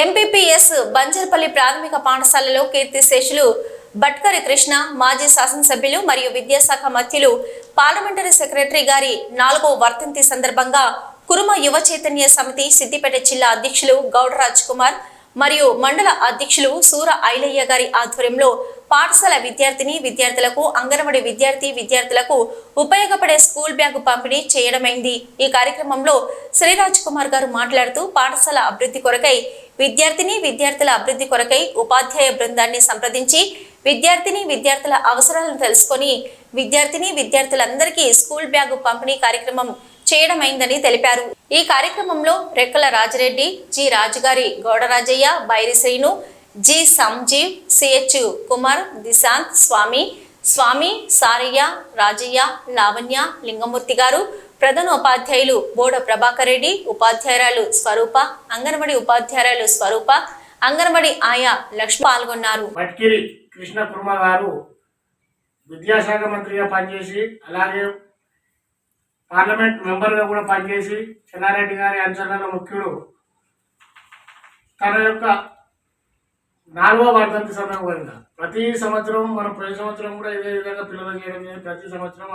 MPPS బంజర్పల్లి ప్రాథమిక పాఠశాలలో కీర్తిశేషులు భట్కరి కృష్ణ మాజీ శాసనసభ్యులు మరియు విద్యాశాఖ మధ్యలు పార్లమెంటరీ సెక్రటరీ గారి నాలుగో వర్ధంతి సందర్భంగా కురుమ యువ చైతన్య సమితి సిద్దిపేట జిల్లా అధ్యక్షులు గౌడ రాజ్ కుమార్ మరియు మండల అధ్యక్షులు సూర ఐలయ్య గారి ఆధ్వర్యంలో పాఠశాల విద్యార్థిని విద్యార్థులకు అంగన్వాడి విద్యార్థి విద్యార్థులకు ఉపయోగపడే స్కూల్ బ్యాగ్ పంపిణీ చేయడమైంది. ఈ కార్యక్రమంలో శ్రీరాజ్ కుమార్ గారు మాట్లాడుతూ పాఠశాల అభివృద్ధి కొరకై విద్యార్థిని విద్యార్థుల అభివృద్ధి కొరకై ఉపాధ్యాయ బృందాన్ని సంప్రదించి విద్యార్థిని విద్యార్థుల అవసరాలను తెలుసుకొని విద్యార్థిని విద్యార్థులందరికీ స్కూల్ బ్యాగ్ పంపిణీ కార్యక్రమం చేయడమైందని తెలిపారు. ఈ కార్యక్రమంలో రెక్కల రాజరెడ్డి జి రాజుగారి గౌడరాజయ్య బైరి శ్రీను జి సంజీవ్ సిహెచ్ కుమార్ దిశాంత్ స్వామి స్వామి సారయ్య రాజయ్య లావణ్య లింగమూర్తి గారు ప్రధాన ఉపాధ్యాయులు బోడ ప్రభాకర్ రెడ్డి ఉపాధ్యాయురాలు స్వరూప అంగన్వాడి ఉపాధ్యాయురాలు స్వరూప అంగన్వాడి ఆయా లక్ష్మి పాల్గొన్నారు. మట్కిరి కృష్ణ కుర్మ గారు విద్యాశాఖ మంత్రిగా పనిచేసి అలాగే పార్లమెంట్ మెంబర్గా కూడా పనిచేసి చెన్నారెడ్డి గారి అంచనాల ముఖ్యుడు. తన యొక్క నాలుగో వర్ధంతి సందర్భంగా. ప్రతి సంవత్సరం మనం ప్రతి సంవత్సరం కూడా ఇదే విధంగా పిల్లలు చేయడం ప్రతి సంవత్సరం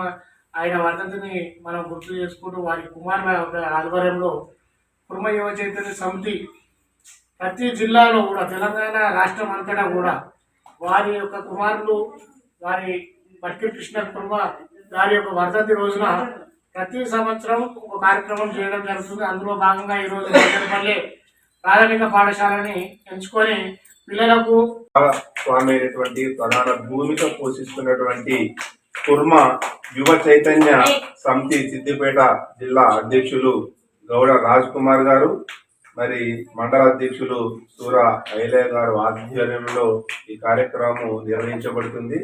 ఆయన వర్ధంతిని మనం గుర్తు చేసుకుంటూ వారి కుమారుల ఆధ్వర్యంలో కుర్మ యువ చైతన్య సమితి ప్రతి జిల్లాలో కూడా తెలంగాణ రాష్ట్రం అంతటా కూడా వారి యొక్క కుమారులు వారి బట్కి కృష్ణ కుర్మ వారి యొక్క వర్ధంతి రోజున ప్రతి సంవత్సరం ఒక కార్యక్రమం చేయడం జరుగుతుంది. అందులో భాగంగా ఈరోజు బెల్లంపల్లి ప్రాథమిక పాఠశాలని ఎంచుకొని పిల్లలకు స్వామి అయినటువంటి ప్రధాన భూమిక పోషిస్తున్నటువంటి కుర్మ యువ చైతన్య సమితి సిద్దిపేట జిల్లా అధ్యక్షులు గౌడ రాజ్ కుమార్ గారు మరి మండల అధ్యక్షులు సూర ఐలయ్య గారు ఆధ్వర్యంలో ఈ కార్యక్రమం నిర్వహించబడుతుంది.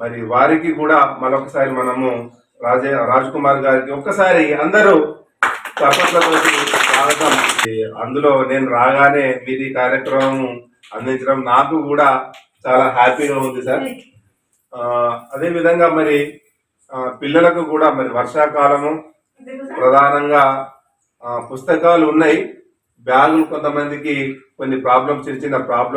మరి వారికి కూడా మరొకసారి మనము రాజే రాజ్ కుమార్ గారికి ఒక్కసారి అందరూ చప్పట్లతో స్వాగతం. అందులో నేను రాగానే మీరు ఈ కార్యక్రమం అందించడం నాకు కూడా చాలా హ్యాపీగా ఉంది సార్. అదే విధంగా మరి పిల్లలకు కూడా మరి వర్షాకాలము ప్రధానంగా పుస్తకాలు ఉన్నాయి. బ్యాగులు కొంతమందికి కొన్ని ప్రాబ్లమ్స్ చిన్న చిన్న ప్రాబ్లమ్స్